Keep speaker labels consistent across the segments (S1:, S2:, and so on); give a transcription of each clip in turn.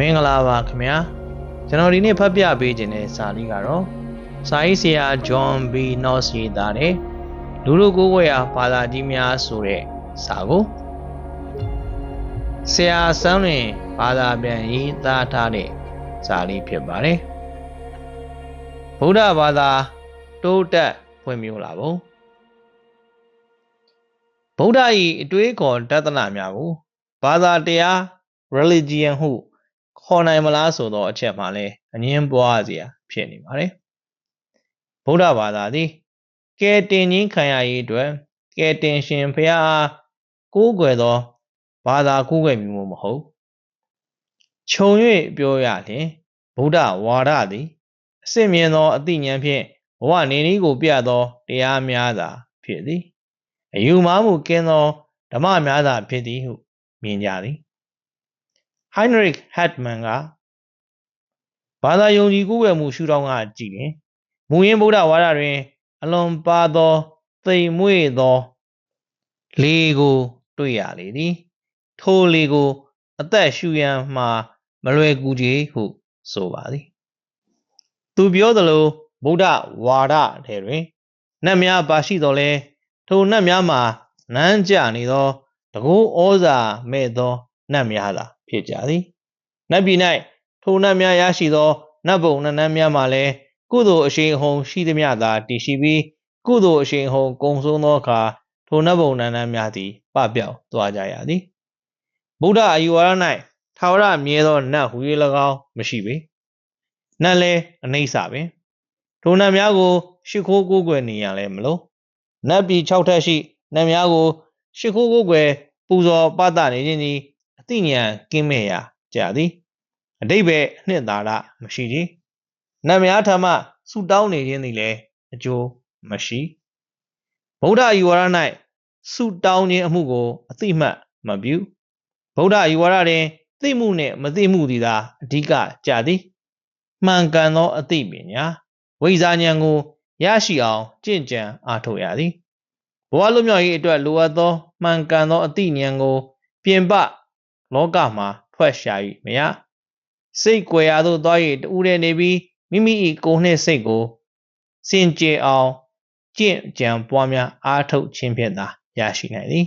S1: မင်္ဂလာပါခင်ဗျာကျွန်တော်ဒီနေ့ဖတ်ပြပေးခြင်းတဲ့စာလေးကတော့စာရေးဆရာဂျွန်ဘီနော့စ်ရေးသားတဲ့လူလူကိုယ်ဝယ်ရာဘာသာကြီးများဆိုတဲ့စာကိုဆရာဆန်းလွင်ဘာသာပြန်ရေးသားထားတဲ့စာလေးဖြစ်ပါတယ်ဗုဒ္ဓဘာသာတိုးတက်ဖွံ့ဖြိုးလာပုံဗုဒ္ဓ၏အတွေးခေါ်တသနာများကိုဘာသာတရား religion ဟု ခေါ်နိုင်မလားဆိုသောအချက်မှလည်းအငင်းပွားစရာဖြစ်နေပါတယ်ဗုဒ္ဓဘာသာသည်ကဲတင်ခြင်းခံရရေးအတွက်ကဲတင်ရှင်ဖရာအားကိုးကွယ်သောဘာသာကိုးကွယ်မှုမဟုတ်ခြုံ၍ပြောရလျင်ဗုဒ္ဓဝါဒသည်အစစ်မြင်သောအသိဉာဏ်ဖြင့်ဘဝနေနည်းကိုပြသောတရားများသာဖြစ်သည်အယူမှားမှုကင်းသောဓမ္မများသာဖြစ်သည်ဟုမြင်ကြသည် Heinrich Hartmann ကဘာသာယုံကြည်ကိုးကွယ်မှုရှုထောင့်ကကြည့်ရင်မူရင်းဗုဒ္ဓဝါဒတွင် အလွန်ပါသောသိမ်မွေ့သောလေကို တွေ့ရလေသည် ထိုလေကို အသက်ရှူရန်မှာမလွယ်ကူကြီးဟုဆိုပါသည် သူပြောသလိုဗုဒ္ဓဝါဒထဲတွင်နတ်များပါရှိတော်လဲထိုနတ်များမှာနန်းကြနေသောတကူဩဇာမဲ့သောနတ်များသာ ဖြစ်ကြသည်နတ်ပြည်၌ထိုနတ်များရရှိသောနတ်ဘုံနတ်နန်းများမှာလည်းကုသိုလ်အရှိန်အဟုန်ရှိသည်များသာတည်ရှိပြီးကုသိုလ်အရှိန်အဟုန်ကုံဆုံးသောအခါထိုနတ်ဘုံနတ်နန်းများသည်ပပျောက်သွားကြရသည်ဗုဒ္ဓအယူဝါဒ၌ထာဝရမြဲသောနတ်ဟူ၍၎င်းမရှိပေနတ်လည်းအနိစ္စပင်ထိုနတ်များကိုရှ िख ိုးကိုးကွယ်နေရလဲမလို့နတ်ပြည်6ထပ်ရှိနတ်များကိုရှ िख ိုးကိုးကွယ်ပူဇော်ပသနေခြင်းသည်အ သိဉာဏ်ကင်းမဲ့ရာကြသည်အတိဘယ်အနှစ်သာရမရှိကြီးနတ်များထမှဆူတောင်းနေခြင်းသည်လည်းအကျိုးမရှိဗုဒ္ဓအယူဝါဒ၌ဆူတောင်းခြင်းအမှုကိုအသိမှတ်မပြုဗုဒ္ဓအယူဝါဒတွင်သိမှုနှင့်မသိမှုသည်သာအဓိကကြသည်မှန်ကန်သောအသိပညာဝိဇာဉာဏ်ကိုရရှိအောင်ကြင့်ကြံအားထုတ်ရသည်ဘဝလွတ်မြောက်ရေးအတွက်လိုအပ်သောမှန်ကန်သောအသိဉာဏ်ကိုပြင်ပ လောကမှာထွက်ရှာ၍မရစိတ်ကြွယ်ရာသို့သွား၍တူးတဲ့နေပြီးမိမိ၏ကိုယ်နှင့်စိတ်ကိုစင်ကြယ်အောင်ကြင့်ကြံပွားများအားထုတ်ခြင်းဖြင့်သာရရှိနိုင်သည်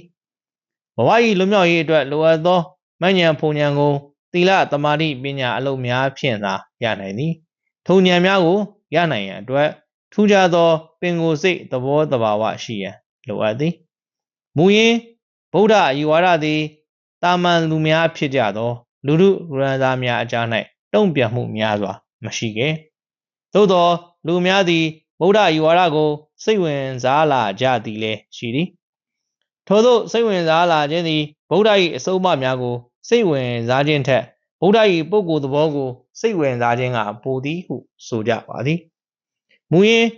S1: ဘဝ၏လွတ်မြောက်ရေးအတွက်လိုအပ်သောမဉ္ဇဉ်ဖုန်ဉဏ်ကိုသီလသမာဓိပညာအလုံးများဖြင့်သာရနိုင်သည်ထုံဉဏ်များကိုရနိုင်ရန်အတွက်ထူးခြားသောပင်ကိုယ်စိတ်သဘောတဘာဝရှိရန်လိုအပ်သည်မူရင်းဗုဒ္ဓအယူဝါဒသည် တာမန်လူများဖြစ်ကြသော လူလူရန်သားများအကြား၌တုံ့ပြန်မှုများစွာ မရှိခဲ့သို့သောလူများသည်ဗုဒ္ဓအယူဝါဒကို စိတ်ဝင်စားလာကြသည်လည်းရှိသည်ထို့သောစိတ်ဝင်စားလာခြင်းသည်ဗုဒ္ဓ၏အစုံအမများကို စိတ်ဝင်စားခြင်းထက်ဗုဒ္ဓ၏ပုဂ္ဂိုလ်သဘောကို စိတ်ဝင်စားခြင်းကပိုသည်ဟု ဆိုကြပါသည်မူရင်း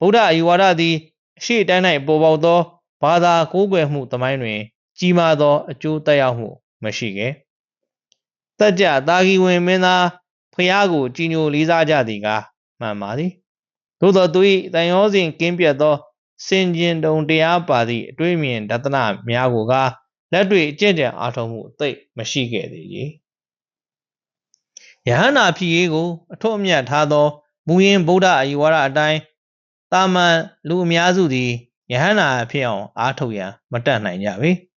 S1: ဗုဒ္ဓအယူဝါဒသည်အရှိတိုင်း၌ပေါ်ပေါက်သောဘာသာကိုးကွယ်မှုသမိုင်းတွင် ကြီးမားသောအကျိုးသက်ရောက်မှုမရှိခဲ့။တက်ကြတာဂီဝင်မင်းသားဖျားကိုကြီးညိုလေးစားကြသည်ကမှန်ပါသည်။သို့သောသူ၏တန်ရောစဉ်ကင်းပြတ်သောစင်ကျင်တုံတရားပါသည့်အတွေ့အမြင်ဒသနများကိုကလက်တွေ့အကျင့်ကြံအားထုတ်မှုအသိမရှိခဲ့သေးရေ။ယဟန္တာဖြစ်ရေးကိုအထွတ်အမြတ်ထားသောမူရင်းဗုဒ္ဓအယူဝါဒအတိုင်းတာမန်လူအများစုသည်ယဟန္တာဖြစ်အောင်အားထုတ်ရန်မတတ်နိုင်ကြပေ။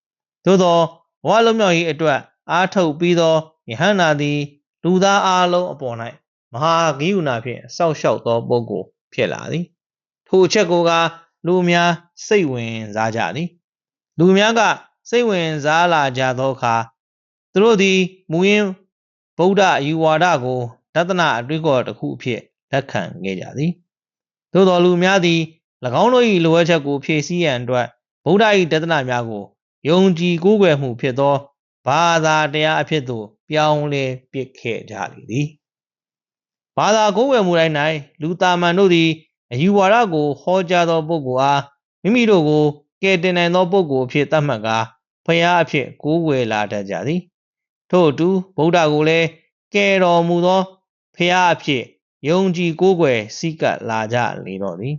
S1: သို့သောဘဝလုံးမြောက်ရေးအတွက်အားထုတ်ပြီးသောယဟန္တာသည် လူသားအလုံးအပေါ်၌မဟာဂိယုဏဖြင့်စောက်ရှောက်သောပုဂ္ဂိုလ်ဖြစ်လာသည်။ထိုအချက်ကိုကလူများစိတ်ဝင်စားကြသည်။လူများကစိတ်ဝင်စားလာကြသောအခါသူတို့သည်မူရင်းဗုဒ္ဓအယူဝါဒကိုဒသနာအတွေ့အခေါ်တစ်ခုအဖြစ်လက်ခံခဲ့ကြသည်သို့တော်လူများသည်၎င်းတို့၏လိုအပ်ချက်ကိုဖြည့်ဆည်းရန်အတွက်ဗုဒ္ဓ၏ဒသနာများကို ယုံကြည်ကိုးကွယ်မှုဖြစ်သောဘာသာတရားအဖြစ်သို့ပြောင်းလဲပစ်ခဲ့ကြလေသည်ဘာသာကိုးကွယ်မှုတိုင်း၌လူတာမန်တို့သည်အယူဝါဒကိုဟောကြားသောပုဂ္ဂိုလ်အားမိမိတို့ကိုကယ်တင်နိုင်သောပုဂ္ဂိုလ်အဖြစ်သတ်မှတ်ကာဖျားအဖြစ်ကိုးကွယ်လာတတ်ကြသည် ထို့အတူဗုဒ္ဓကိုလည်းကယ်တော်မူသောဖျားအဖြစ်ယုံကြည်ကိုးကွယ်စည်းကပ်လာကြလေတော့သည်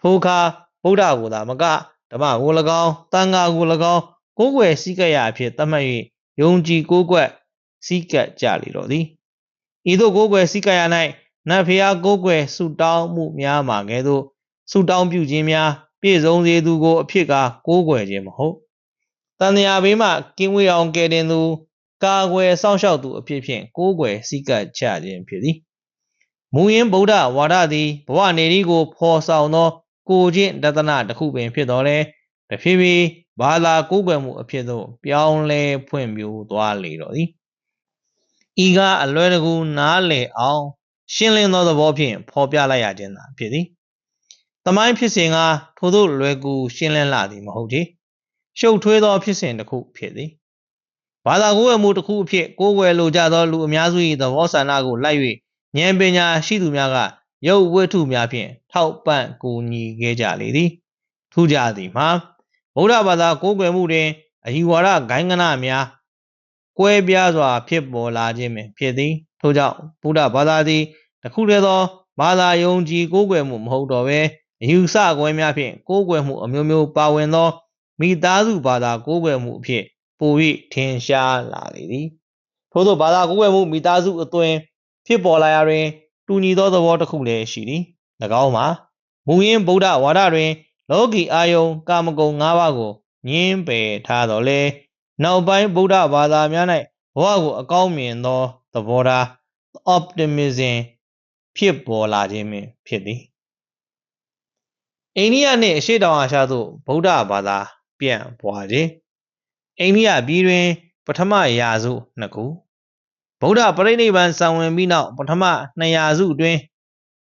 S1: ထိုအခါဗုဒ္ဓကိုသာမက ဓမ္မကို၎င်းတန်ခါကို၎င်းကိုးကွယ်စည်းကပ်ရာအဖြစ်သတ်မှတ်၍ယုံကြည်ကိုးကွယ်စီးကပ်ကြလေတော့သည်ဤသို့ကိုးကွယ်စီးကပ်ရ၌နတ်ဖျားကိုးကွယ်ဆုတောင်းမှုများမှာကဲ့သို့ဆုတောင်းပြုခြင်းများပြည့်စုံစေသူကိုအဖြစ်ကကိုးကွယ်ခြင်းမဟုတ်တန်တရားဘေးမှကင်းဝေးအောင်ကယ်တင်သူကာကွယ်စောင့်ရှောက်သူအဖြစ်ဖြင့်ကိုးကွယ်စည်းကပ်ချခြင်းဖြစ်သည်မူရင်းဗုဒ္ဓဝါဒသည်ဘဝနေရီကိုဖော်ဆောင်သော ကိုချင်းတသနာတစ်ခုပင်ဖြစ်တော်လဲတဖြည်းဖြည်းဘာသာကိုးကွယ်မှုအဖြစ်သို့ပြောင်းလဲဖွံ့ဖြိုးသွားလေတော့သည်ဤကအလွယ်တကူနားလည်အောင်ရှင်းလင်းသောသဘောဖြင့်ဖော်ပြလိုက်ရခြင်းသာဖြစ်သည်။တမိုင်းဖြစ်စဉ်ကထို့သို့လွယ်ကူရှင်းလင်းလာသည်မဟုတ်ချေ။ရှုပ်ထွေးသောဖြစ်စဉ်တစ်ခုဖြစ်သည်။ဘာသာကိုယ်အမှုတစ်ခုအဖြစ်ကိုယ်ွယ်လိုကြသောလူအများစု၏သဘောဆန္ဒကိုလိုက်၍ဉာဏ်ပညာရှိသူများက ရုပ်ဝတ္ထုများဖြင့်ထောက်ပံ့ကူညီခဲ့ကြလေသည်။ထူးခြားသည်မှာဗုဒ္ဓဘာသာကိုယ်ွယ်မှုတွင်အယူဝါဒဂိုင်းကနများကွဲပြားစွာ ဖြစ်ပေါ်လာခြင်းပင်ဖြစ်သည်ထို့ကြောင့်ဗုဒ္ဓဘာသာသည်တခုတည်းသောဘာသာယုံကြည်ကိုးကွယ်မှုမဟုတ်တော့ဘဲအယူဆကွဲများဖြင့်ကိုးကွယ်မှုအမျိုးမျိုးပါဝင်သောမိသားစုဘာသာကိုးကွယ်မှုအဖြစ်ပို၍ထင်ရှားလာလေသည်ထို့သောဘာသာကိုးကွယ်မှုမိသားစုအသွင်ဖြစ်ပေါ်လာရာတွင် တူညီသောသဘောတစ်ခုလည်းရှိသည်၎င်းမှာမူရင်းဗုဒ္ဓဝါဒတွင် လောကီအာယုံကာမဂုဏ်၅ပါးကိုညင်းပယ်ထားတော်လဲနောက်ပိုင်းဗုဒ္ဓဘာသာများ၌ဘဝကိုအကောင်းမြင်သောသဘောထား optimism ဖြစ်ပေါ်လာခြင်းပင်ဖြစ်သည်အိန္ဒိယနှင့်အရှေ့တောင်အာရှသို့ဗုဒ္ဓဘာသာ ပြန့်ပွားခြင်းအိန္ဒိယပြည်တွင် ပထမရာစုနှစ်ခု ဗုဒ္ဓပရိနိဗ္ဗာန်ဆောင်ဝင်ပြီးနောက်ပထမ2ရာစုတွင်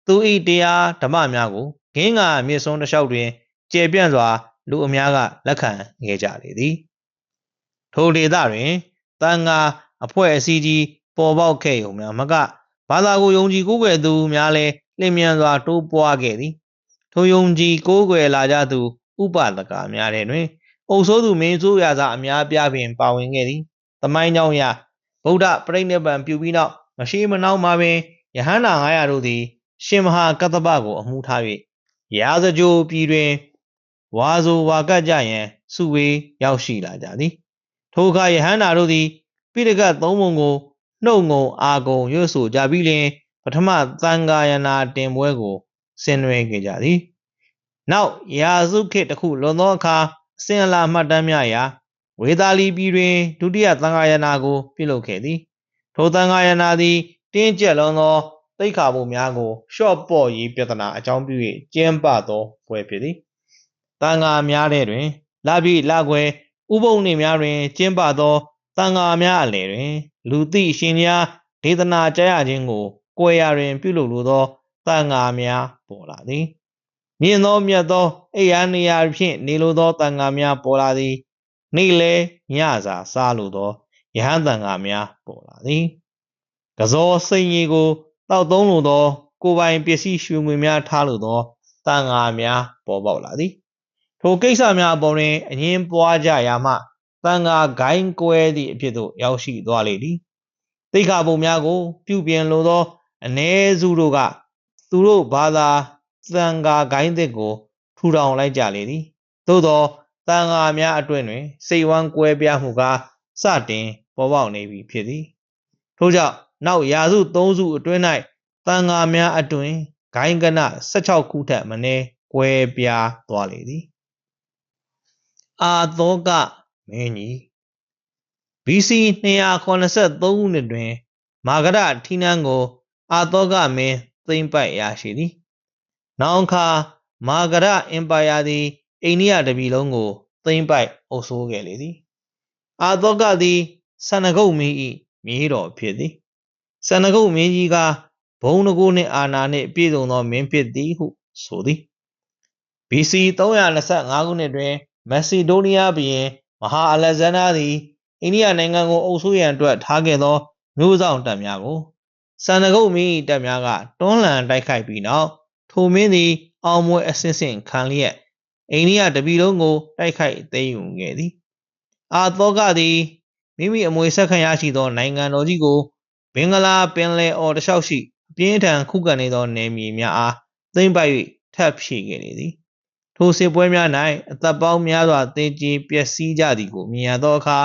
S1: သူ၏တရားဓမ္မများကိုဂင်းငါမြစ်စွန်းတစ်လျှောက်တွင်ကျေပြန့်စွာ လူအများကလက်ခံခဲ့ကြလေသည်ထိုဒေသတွင်တန်ဃာအဖွဲ့အစည်းကြီးပေါ်ပေါက်ခဲ့ုံများမကဘာသာကိုယုံကြည်ကိုးကွယ်သူများလည်းလျင်မြန်စွာတိုးပွားခဲ့သည်ထိုယုံကြည်ကိုးကွယ်လာကြသူ ဥပဒကများတဲ့တွင်အုပ်စိုးသူမင်းဆိုးရာဇအများပြားပင်ပါဝင်ခဲ့သည်။တမိုင်းကြောင့်ရ ဗုဒ္ဓပြိဋိဘံပြုပြီးနောက်မရှိမနှောင်းမှာပင်ယဟန္တာ900တို့သည် ရှင်မဟာကတ္တပကို အမှုထား၍ရာဇကြိုပြည်တွင်ဝါဆိုဝါကတ်ကြရန်စုဝေးရောက်ရှိလာကြသည်။ထိုအခါယဟန္တာတို့သည်ပိဋကတ်သုံးပုံကိုနှုတ်ငုံအာဂုံရွတ်ဆိုကြပြီးလျင်ပထမသံဃာယနာတင်ပွဲကိုဆင်နွှဲခဲ့ကြသည် နောက်ရာစုခေတ်တစ်ခုလွန်သောအခါအစဉ်အလာမှတ်တမ်းများရာ ဝေသာလီပြည်တွင်ဒုတိယသံဃာယနာကို ပြုလုပ်ခဲ့သည် ထိုသံဃာယနာသည်တင်းကျပ်လွန်သောသိက္ခာပုများကိုရှော့ပေါ့ရေးပြဿနာအကြောင်းပြု၍ကျင်းပသောပွဲဖြစ်သည်တန်ဃာများတဲ့တွင်လပြည့်လခွဲဥပုံနှင့်များတွင် ကျင်းပသောတန်ဃာများအလယ်တွင် လူသိရှင်များဒေသနာကြားရခြင်းကိုကိုယ်ရာတွင် ပြုလုပ်လိုသောတန်ဃာများပေါ်လာသည်မြင့်သောမြတ်သောအိယာနေရာဖြင့်နေလိုသောတန်ဃာများပေါ်လာသည် နေ့လဲညစာစားလိုသောယဟန်တန်ဃာများပေါ်လာသည်ကဇောစိန်ကြီးကိုတောက်သုံးလိုသော ကိုပိုင်ပစ္စည်းရွှေငွေများထားလိုသောတန်ဃာများပေါ်ပေါက်လာသည်ထိုကိစ္စများအပေါ်တွင်အငင်းပွားကြရာမှတန်ဃာဂိုင်းကွဲသည့်အဖြစ်သို့ရောက်ရှိသွားလေသည်တိခါပုံများကို ပြုပြင်လိုသောအ ਨੇ စုတို့ကသူတို့ဘာသာသံဃာဂိုင်းသစ်ကိုထူထောင်လိုက်ကြလေသည်သို့သော သံဃာများအတွင်တွင် စိတ်ဝမ်းကွဲပြားမှုကစတင်ပေါ်ပေါက်နေပြီဖြစ်သည်ထို့ကြောင့်နောက်ရာစု3စုအတွင်း၌သံဃာများအတွင်ဂိုင်းကန16ခုထက်မနည်းကွဲပြားသွားလေသည်အာသောကမင်းကြီး BC 283ခုနှစ်တွင် မာဂရထီနန်းကို အာသောကမင်းသိမ့်ပိုက်ရရှိသည်။နောက်အခါမာဂရအင်ပါယာသည် အိန္ဒိယတပြည်လုံးကိုသိမ့်ပိုက်အုပ်စိုးခဲ့လေသည်။အာသောကသည်ဆန္ဒဂုတ်မင်း၏မြေးတော်ဖြစ်သည်။ဆန္ဒဂုတ်မင်းကြီးကဘုံတကူနှင့်အာနာနှင့်ပြည့်စုံသောမင်းဖြစ်သည်ဟုဆိုသည်။ BC 325ခုနှစ်တွင်မက်ဆီဒိုးနီးယားဘုရင်မဟာအလက်ဇန္ဒားသည်အိန္ဒိယနိုင်ငံကိုအုပ်စိုးရန်အတွက်ထားခဲ့သောမျိုးဆောင်တပ်များကိုစန္ဒဂုတ်မင်း၏တပ်များကတွန်းလှန်တိုက်ခိုက်ပြီးနောက်ထိုမင်းသည်အောင်မွေအဆင့်ဆင့်ခံလျက် အိန္ဒိယတပြည်လုံးကိုတိုက်ခိုက်သိမ်းယူခဲ့သည်အာသောကသည်မိမိအမွေဆက်ခံရရှိသော နိုင်ငံတော်ကြီးကိုဘင်္ဂလားပင်လယ်အော်တလျှောက်ရှိအပြင်းထန်ခုခံနေသောနယ်မြေများအားသိမ်းပိုက်၍ထပ်ဖြည့်ခဲ့လေသည်ထိုစစ်ပွဲများ၌အသက်ပေါင်းများစွာသေကြေပျက်စီးကြသည်ကိုမြင်ရသောအခါ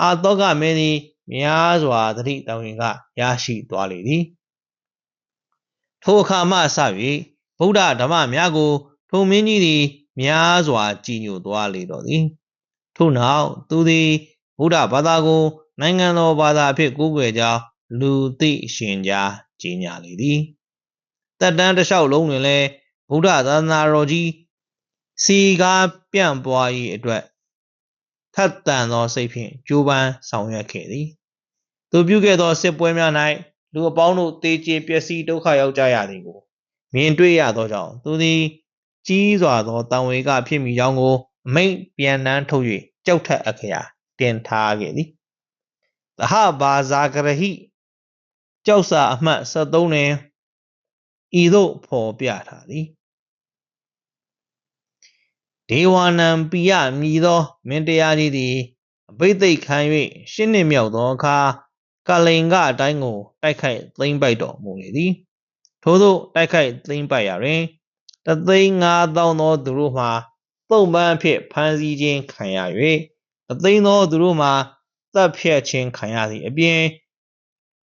S1: အာသောကမင်းသည်များစွာသတိတဝင်ကရရှိသွားလေသည်ထိုအခါမှစ၍ဗုဒ္ဓဓမ္မများကို ထိုမင်းကြီးသည် များစွာကြည်ညိုသွားလေတော့သည်ထို့နောက်သူသည်ဗုဒ္ဓဘာသာကို နိုင်ငံတော်ဘာသာအဖြစ်ကိုးကွယ်ကြောင်းလူသိရှင်ကြားကြီးညာလေသည်တက်တန်းတစ်လျှောက်လုံးတွင်လည်းဗုဒ္ဓသာသနာတော်ကြီးစီကားပြန့်ပွား၏အတွက်ထက်သန်သောစိတ်ဖြင့်ကြိုးပမ်းဆောင်ရွက်ခဲ့သည်သူပြုခဲ့သောစစ်ပွဲများ၌လူအပေါင်းတို့တေကျေပျက်စီးဒုက္ခရောက်ကြရသည်ကိုမြင်တွေ့ရသောကြောင့်သူသည် ကြီးစွာသောတန်ဝေကဖြစ်မိကြောင်းကိုအမိန့်ပြန်နှန်းထုတ်၍ကြောက်ထက်အခရာတင်ထားခဲ့သည်သဟဘာဇာကရဟိကြောက်စာအမှတ်73တွင်ဤသို့ဖော်ပြထားသည်ဒေဝနံပိယမြည်သောမင်းတရားကြီးသည်အဘိသိက်ခံ၍ရှင်းနှစ်မြောက်သောအခါကလိန်ကအတိုင်းကို တိုက်ခိုက်သိမ့်ပိုက်တော်မူလေသည် ထို့သောတိုက်ခိုက်သိမ့်ပိုက်ရာတွင် တသိန်း၅သောင်းသောသူတို့မှပုံပန်းအဖြစ်ဖမ်းဆီးခြင်းခံရ၍တသိန်းသောသူတို့မှတပ်ဖြတ်ခြင်းခံရသည့်အပြင်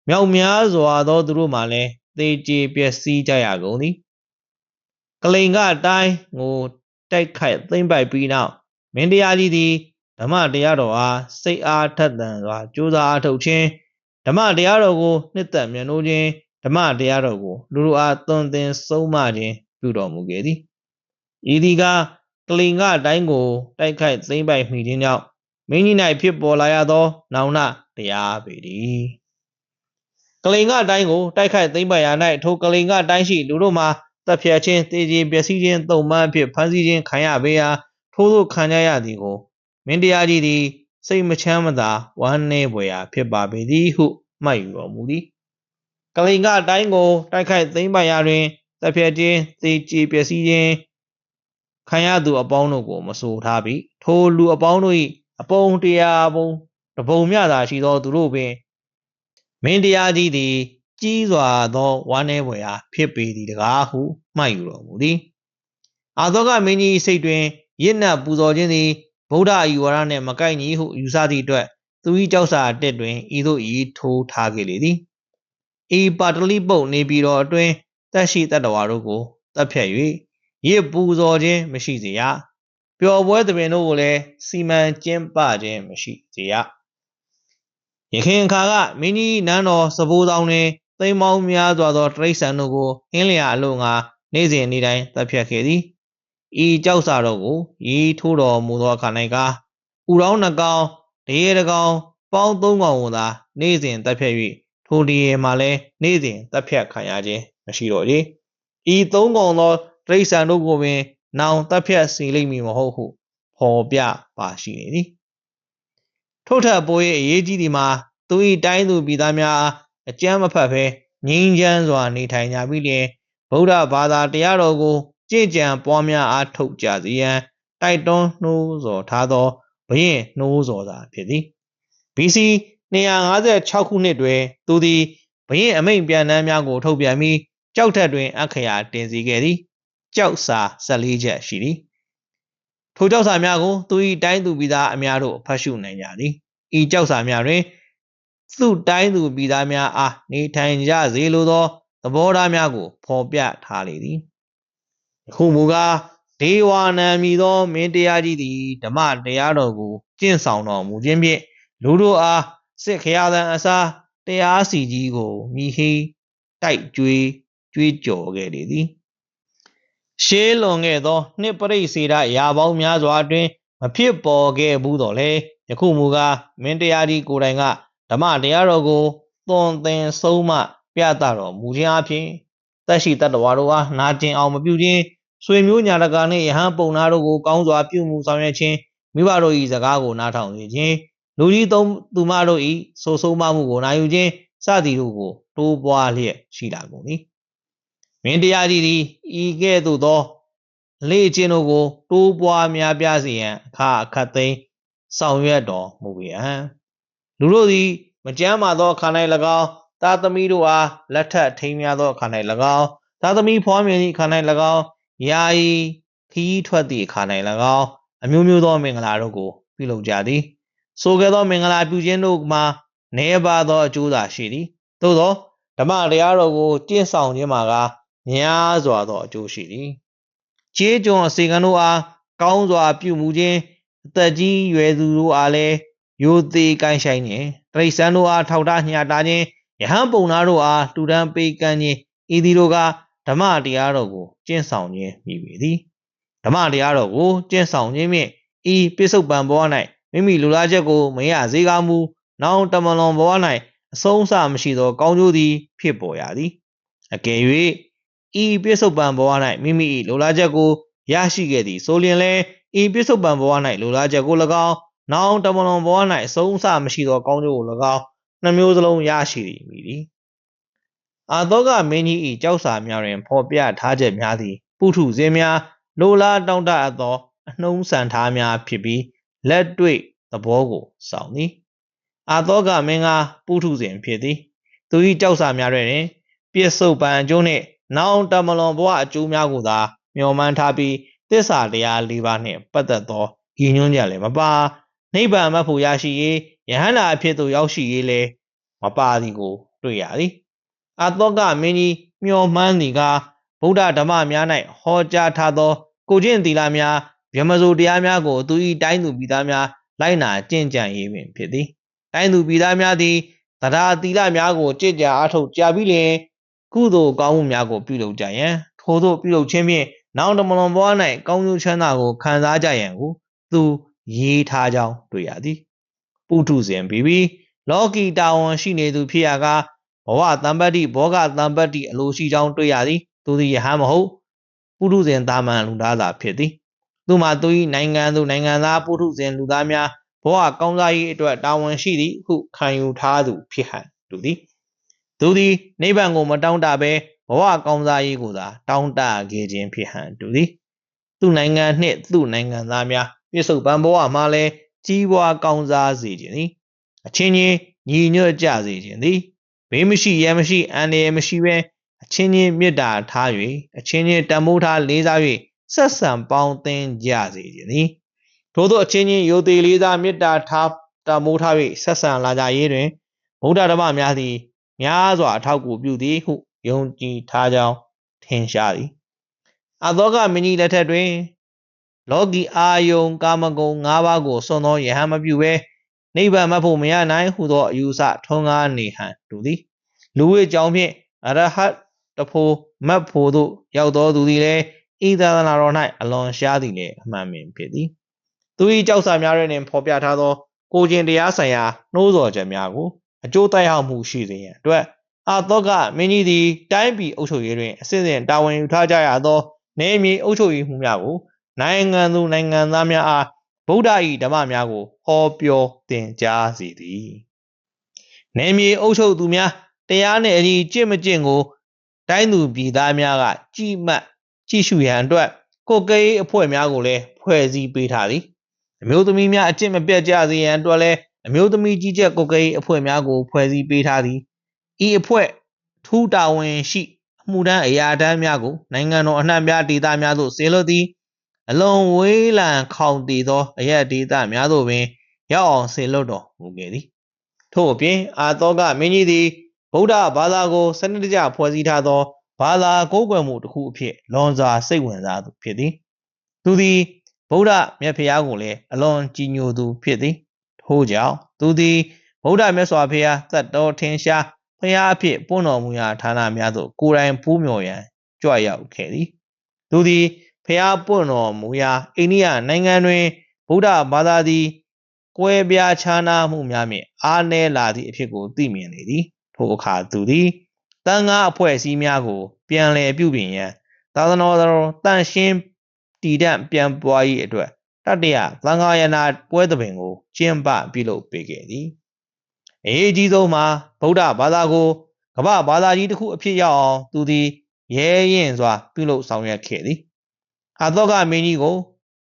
S1: မြောက်များစွာသောသူတို့မှလည်းသေကြေပျက်စီးကြရကုန်သည်ကလိန်ကအတိုင်းကိုတိုက်ခိုက်သိမ့်ပိုက်ပြီးနောက်မင်းတရားကြီးသည်ဓမ္မတရားတော်အားစိတ်အားထက်သန်စွာကြိုးစားအထောက်ခြင်းဓမ္မတရားတော်ကိုနှစ်သက်မြတ်နိုးခြင်းဓမ္မတရားတော်ကိုလူတို့အားသွန်သင်ဆုံးမခြင်း ပြုတော်မူခဲ့သည်ဤသည်ကကလင်ကအတိုင်းကို တိုက်ခိုက်သိမ့်ပိုက်မိခြင်းကြောင့်မင်းကြီး၌ဖြစ်ပေါ်လာရသော နောင်နာတရားပေသည်ကလင်ကအတိုင်းကိုတိုက်ခိုက်သိမ့်ပိုက်ရာ၌ထိုကလင်ကအတိုင်းရှိလူတို့မှာတပ်ဖြတ်ခြင်းတေခြင်းပျက်စီးခြင်းတုံမှန်အဖြစ်ဖမ်းဆီးခြင်းခံရပေရာထိုးသို့ခံကြရသည်ကိုမင်းတရားကြီးသည်စိတ်မချမ်းမသာဝမ်းနည်းပွေရာဖြစ်ပါပေသည်ဟုမှတ်ယူတော်မူသည်ကလိန်ကအတိုင်းကိုတိုက်ခိုက်သိမ်းပိုက်ရာတွင် တပ်ဖြတ်ခြင်းသေကြေပျက်စီးခြင်းခံရသူအပေါင်းတို့ကိုမဆိုထားပြီးထိုလူအပေါင်းတို့၏အပုံတရားပုံတပုံမြသာရှိသောသူတို့ပင်မင်းတရားကြီးသည်ကြီးစွာသောဝမ်းနည်းဖွယ်အားဖြစ်ပေသည်တကားဟုမှတ်ယူတော်မူသည်အာသောကမင်းကြီးစိတ်တွင်ရစ်နတ်ပူဇော်ခြင်းသည်ဗုဒ္ဓအယူဝါဒနှင့်မကိုက်ညီဟုယူဆသည့်အတွက်သူ၏ကြောက်စာတက်တွင်ဤသို့ဤထိုးထားခဲ့လေသည်ဤပါတလိပုတ်နေပြီးတော့အတွင် တက်ရှိတတ္တဝါတို့ကိုတပ်ဖြတ်၍ရစ်ပူဇော်ခြင်းမရှိစေရပျော်ပွဲသဘင်တို့ကိုလည်းစီမံကျင်းပခြင်းမရှိစေရယခင်အခါကမင်းကြီးနန်းတော်စပိုးဆောင်တွင်သိမ်းမောင်းများစွာသောတရိษံတို့ကိုဟင်းလျာအလို့ငါနေ့စဉ်နေ့တိုင်းတပ်ဖြတ်ခဲ့သည်ဤကြောက်စာတော်ကိုရီထိုးတော်မူသောအခါ၌ကဥရောင်းနှကောင်ဒေရကောင် ပေါင်းသုံးကောင်ကိုသာနေ့စဉ်တပ်ဖြတ်၍ထိုဒီရမှာလည်းနေ့စဉ်တပ်ဖြတ်ခံရခြင်း မရှိတော့လေဤသုံးကောင်သောတရိษံတို့ကိုပင် နောင်တပ်ဖြတ်စီလိမ့်မည်မဟုတ်ဟုဖော်ပြပါရှိနေသည်ထို့ထက်ပို၍အရေးကြီးသည်မှာသူ၏တိုင်းသူပြည်သားများအကြမ်းမဖက်ဘဲငြိမ်းချမ်းစွာနေထိုင်ကြပြီးလျှင်ဗုဒ္ဓဘာသာတရားတော်ကိုကြည်ကြံပွားများအားထုတ်ကြစေရန်တိုက်တွန်းနှိုးဆော်ထားသောဘုရင်နှိုးဆော်သာဖြစ်သည် BC 256ခုနှစ်တွင်သူသည်ဘုရင်အမိန့်ပြန်နှန်းများကိုထုတ်ပြန်ပြီး ကြောက်ထက်တွင် အခရာတင်စီခဲ့သည်ကြောက်စာ14ချက်ရှိသည်ထိုကြောက်စာများကိုသူ၏တိုင်းသူပြည်သားအများတို့ဖတ်ရှုနိုင်ကြသည်ဤကြောက်စာများတွင်သူ့တိုင်းသူပြည်သားများအားနေထိုင်ကြစေလိုသောသဘောထားများကို ဖော်ပြထားလေသည်ယခုမူကားဒေဝနံမည်သောမင်းတရားကြီးသည်ဓမ္မတရားတော်ကိုကျင့်ဆောင်တော်မူခြင်းဖြင့်လူတို့အားစစ်ခရသံအစားတရားစီကြီးကိုမိဟိတိုက်ကြွေး ကြွေးကြော်ခဲ့လေသည်ရှေးလွန်ခဲ့သောနှစ်ပရိစေဒရာပေါင်းများစွာအတွင်းမဖြစ်ပေါ်ခဲ့ဘူးတော့လေယခုမူကားမင်းတရားကြီးကိုယ်တိုင်ကဓမ္မတရားတော်ကိုသွန်သင်ဆုံးမပြသတော်မူခြင်းအပြင်သက်ရှိတတ္တဝါတို့အားနာကျင်အောင်မပြုခြင်းဆွေမျိုးညာတကာနှင့်ယဟန်ပုံနာတို့ကိုကောင်းစွာပြုမှုဆောင်ရွက်ခြင်းမိဘတို့၏စကားကိုနားထောင်စေခြင်းလူကြီးသုံးသူမတို့၏ဆိုဆိုမမှုကိုနာယူခြင်းစသည်တို့ကိုတိုးပွားလျက်ရှိလာကုန်သည် မင်းတရားကြီးသည်ဤကဲ့သို့သောလေ့ကျင့်တို့ကို တိုးပွားများပြားစေရန်အခါအခတ်သိမ်းဆောင်ရွက်တော်မူပေအံ့လူတို့သည် မကြမ်းမာသောအခါ၌၎င်းသားသမီးတို့အားလက်ထပ်ထိမ်းများသောအခါ၌၎င်းသားသမီးဖွားမြင်သည့်အခါ၌၎င်းယာယီခီးထွက်သည့်အခါ၌၎င်းအမျိုးမျိုးသောမင်္ဂလာတို့ကိုပြုလုပ်ကြသည်ဆိုခဲ့သောမင်္ဂလာပြုခြင်းတို့မှာနေပါသောအကျိုးသာရှိသည်သို့သောဓမ္မတရားတော်ကိုကျင့်ဆောင်ခြင်းမှာက များစွာသောအကျိုးရှိသည်ကျေးကျွန်အစေကံတို့အားကောင်းစွာပြုမှုခြင်းအသက်ကြီးရွယ်သူတို့အားလည်းယိုသေးကိုင်းဆိုင်ခြင်းတရိษံတို့အားထောက်ထားညှာတာခြင်းယဟန်ပုံနာတို့အားတူတန်းပေးကမ်းခြင်းဤသည်တို့ကဓမ္မတရားတော်ကိုကျင့်ဆောင်ခြင်းမိပေသည်ဓမ္မတရားတော်ကိုကျင့်ဆောင်ခြင်းဖြင့်ဤပိစုတ်ပံဘဝ၌မိမိလူလားချက်ကိုမရစေကားမူနောင်တမလွန်ဘဝ၌အဆုံးအစမရှိသော ကောင်းကျိုးသည် ဖြစ်ပေါ်ရသည်အကယ်၍ ဤပိစုတ်ပံဘဝ၌မိမိ၏လူလားချက်ကိုရရှိခဲ့သည်ဆိုလျင်လည်းဤပိစုတ်ပံဘဝ၌လူလားချက်ကို၎င်းနောင်တမလွန်ဘဝ၌အဆုံးအစမရှိသောကောင်းကျိုးကို၎င်းနှမျိုးစလုံးရရှိသည်မိသည်အာသောကမင်းကြီး၏ကြောက်စာများတွင်ဖော်ပြထားချက်များသည်ပုထုဇဉ်များလိုလားတောင့်တအပ်သောအနှုံးဆန်ထားများဖြစ်ပြီးလက်တွေ့သဘောကိုစောင့်သည်အာသောကမင်းကပုထုဇဉ်ဖြစ်သည်သူ၏ကြောက်စာများတွင်ပြစ္ဆုတ်ပံအကျိုးနှင့် နောင်တမလွန်ဘဝအကျိုးများကိုသာမျှော်မှန်းထားပြီးသစ္စာတရား၄ပါးနှင့်ပတ်သက်သောဤညွှန်းချက်လည်းမပါနိဗ္ဗာန်မဖို့ရရှိရေးယဟန္တာအဖြစ်သို့ရောက်ရှိရေးလည်းမပါသည်ကို တွေ့ရသည်အသောကမင်းကြီးမျှော်မှန်းသည်ကဗုဒ္ဓဓမ္မများ၌ဟောကြားထားသော ကိုကျင့်သီလများဗြဟ္မစိုးတရားများကိုသူ၏တိုင်းသူပြည်သားများလိုက်နာကျင့်ကြံရေးပင်ဖြစ်သည်တိုင်းသူပြည်သားများသည်တရားသီလများကိုကြည်ကြအားထုတ်ကြပြီးလျှင် ကုသိုလ်ကောင်းမှုများကိုပြုလုပ်ကြရန်ထို့သောပြုလုပ်ခြင်းဖြင့်နောင်တမလွန်ဘဝ၌ကောင်းကျိုးချမ်းသာကိုခံစားကြရန်ကိုသူရေးထားကြောင်းတွေ့ရသည်ပုထုဇဉ်ပြီးပြီးလောကီတာဝန်ရှိနေသူဖြစ်ရာကဘဝတံပတ္တိဘောဂတံပတ္တိအလိုရှိကြောင်းတွေ့ရသည်သူသည်ယဟန်မဟုတ်ပုထုဇဉ်တာမန်လူသားသာဖြစ်သည်သူမှာသူ၏နိုင်ငံသူနိုင်ငံသားပုထုဇဉ်လူသားများဘဝကောင်းစားရေးအတွက်တာဝန်ရှိသည်ဟုခံယူထားသူဖြစ်ဟန်တူသည် သူသည်နိဗ္ဗာန်ကိုမတောင်းတဘဲဘဝကောင်းစားရေးကိုသာတောင်းတခဲ့ခြင်းဖြစ်ဟန်တူသည်သူနိုင်ငံနှင့်သူနိုင်ငံသားများပြစ္ဆုတ်ပံဘဝမှာလည်းကြီးပွားကောင်းစားစေခြင်းသည်အချင်းချင်းညီညွတ်ကြစေခြင်းသည်ဘေးမရှိရမရှိအန္တရာယ်မရှိဘဲအချင်းချင်းမေတ္တာထား၍အချင်းချင်းတန်ဖိုးထားလေးစား၍ဆက်ဆံပေါင်းသင်းကြစေခြင်းသည်ထို့သောအချင်းချင်းယုံသေးလေးစားမေတ္တာထားတန်ဖိုးထား၍ဆက်ဆံလာကြရေးတွင်ဗုဒ္ဓဓမ္မများသည် များစွာအထောက်အကူပြုသည်ဟုယုံကြည်ထားကြောင်းထင်ရှားသည်အသောကမင်းကြီးလက်ထက်တွင် လောကီအာယုံကာမဂုဏ်၅ပါးကိုစွန့်သောယဟန်မပြုဘဲနိဗ္ဗာန်မဖို့မရနိုင်ဟုသောအယူဆထုံးကားနေဟန်တူသည်လူဝိကြောင့်ဖြင့်အရဟတ်တဖို့မတ်ဖို့သို့ရောက်တော်သူသည်လည်းဤသာသနာတော်၌အလွန်ရှားသည်လည်းအမှန်ပင်ဖြစ်သည်သူ၏ကြောက်စာများတွင်ဖော်ပြထားသောကိုကျင်တရားဆိုင်ရာနှိုးဆော်ချက်များကို အကျိုးတိုက်ရောက်မှုရှိစေရန်အတွက်အာသောကမင်းကြီးသည်တိုင်းပြည်အုပ်ချုပ်ရေးတွင်အစစ်အစဉ်တာဝန်ယူထားကြရသောနေမြေအုပ်ချုပ်ရေးမှုများကိုနိုင်ငံသူနိုင်ငံသားများအားဗုဒ္ဓ၏ဓမ္မများကိုဟောပြောသင်ကြားစေသည်နေမြေအုပ်ချုပ်သူများတရားနှင့်အညီကြင့်မကြင့်ကို တိုင်းသူပြည်သားများကကြည်မှတ်ကြည့်ရှုရန်အတွက်ကိုယ်ကေးအဖွဲ့များကိုလည်းဖွဲ့စည်းပေးထားသည်အမျိုးသမီးများအကျင့်မပြတ်ကြစေရန်အတွက်လည်း အမျိုးသမီးကြီးကြပ်ကိုယ်ကေးအဖွဲ့များကို ဖွဲ့စည်းပေးထားသည်ဤအဖွဲ့ထူးတာဝန်ရှိအမှုတန်းအရာတန်းများကိုနိုင်ငံတော်အနှံ့ပြဒေသများသို့ဆေလွတ်သည်အလွန်ဝေးလံခေါင်တည်သောအရက်ဒေသများသို့ပင်ရောက်အောင်ဆေလွတ်တော်မူခဲ့သည်ထို့အပြင်အာသောကမင်းကြီးသည်ဗုဒ္ဓဘာသာကိုစနစ်တကျဖွဲ့စည်းထားသောဘာသာကိုးကွယ်မှုတစ်ခုအဖြစ်လွန်စွာစိတ်ဝင်စားသူဖြစ်သည်သူသည်ဗုဒ္ဓမြတ်ဖျားကိုလည်းအလွန်ကြည်ညိုသူဖြစ်သည် ထို့ကြောင့်သူသည်ဗုဒ္ဓမြတ်စွာဘုရားသက်တော်ထင်ရှားဖျားအဖြစ်ပွင့်တော်မူရာဌာနများသို့ကိုယ်တိုင်ဖူးမြော်ရန်ကြွရောက်ခဲ့သည်သူသည်ဖျားပွင့်တော်မူရာအိန္ဒိယနိုင်ငံတွင်ဗုဒ္ဓဘာသာသည်ကွဲပြားခြားနားမှုများဖြင့်အားနည်းလာသည့်အဖြစ်ကိုသိမြင်လေသည်ထိုအခါသူသည်တန်ငါအဖွဲ့အစည်းများကို ပြန်လည်ပြုပြင်ရန်သာသနာတော်တန်ရှင်းတည်တံ့ပြန်ပွားရေးအတွက် တတရသံဃာယနာပွဲသဘင်ကို ကျင်းပပြုလုပ်ပေးခဲ့သည်အရေးကြီးဆုံးမှာဗုဒ္ဓဘာသာကိုကမ္ဘာဘာသာကြီးတစ်ခုအဖြစ်ရောက်အောင်သူသည်ရဲရင်စွာပြုလုပ်ဆောင်ရွက်ခဲ့သည်အာသောကမင်းကြီးကို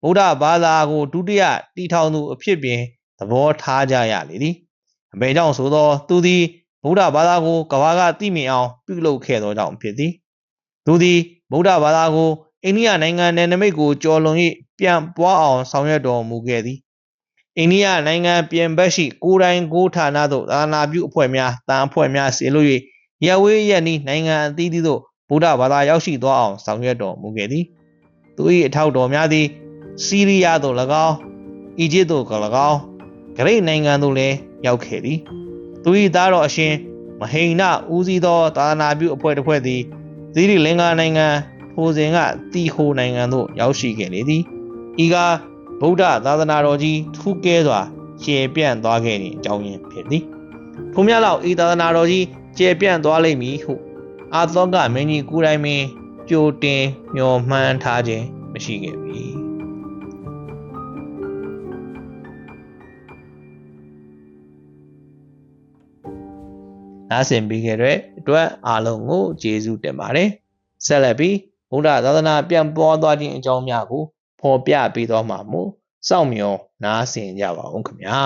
S1: ဗုဒ္ဓဘာသာကိုဒုတိယတီထောင်သူအဖြစ်ပင်သဘောထားကြရလေသည်အဘယ်ကြောင့်ဆိုသောသူသည်ဗုဒ္ဓဘာသာကိုကဘာကသိမြင်အောင်ပြုလုပ်ခဲ့သောကြောင့်ဖြစ်သည်သူသည်ဗုဒ္ဓဘာသာကိုအိန္ဒိယနိုင်ငံနယ်နိမိတ်ကိုကျော်လွန်၍ ပြန်ပွားအောင်ဆောင်ရွက်တော်မူခဲ့သည်အိန္ဒိယနိုင်ငံပြင်ဘက်ရှိကိုယ်တိုင်ကိုယ်ဌာနသို့သာသနာပြုအဖွဲ့များတန်အဖွဲ့များဆေလို့၍ရဝေးရက်နီးနိုင်ငံအသီးသီးသို့ဗုဒ္ဓဘာသာရောက်ရှိသွားအောင်ဆောင်ရွက်တော်မူခဲ့သည်သူ၏အထောက်တော်များသည်စီးရီးယားသို့၎င်းအီဂျစ်သို့၎င်းဂရိနိုင်ငံသို့လည်းရောက်ခဲ့သည်သူ၏သားတော်အရှင်မဟိန်နဦးစီးသောသာသနာပြုအဖွဲ့တစ်ဖွဲ့သည်သီရိလင်္ကာနိုင်ငံထိုစဉ်ကတီဟိုနိုင်ငံသို့ရောက်ရှိခဲ့လေသည် ဤကဗုဒ္ဓသာသနာတော်ကြီးထူးကဲစွာကျေပြန့်သွားခဲ့သည့်အကြောင်းရင်းဖြစ်သည်ထို့များလောက်ဤသာသနာတော်ကြီးကျေပြန့်သွားလိမ့်မည်ဟုအာသောကမင်းကြီးကိုယ်တိုင်ပင်ကြိုတင်မျှော်မှန်းထားခြင်းမရှိခဲ့ပြီနားဆင်ပြီးခဲ့တဲ့အတွက်အားလုံးကိုကျေးဇူးတင်ပါတယ်ဆက်လက်ပြီးဗုဒ္ဓသာသနာပြန်ပွားသွားခြင်းအကြောင်းများကို ဖော်ပြပေးသွားမှာမို့စောင့်မျှော်နားဆင်ကြပါဦးခင်ဗျာ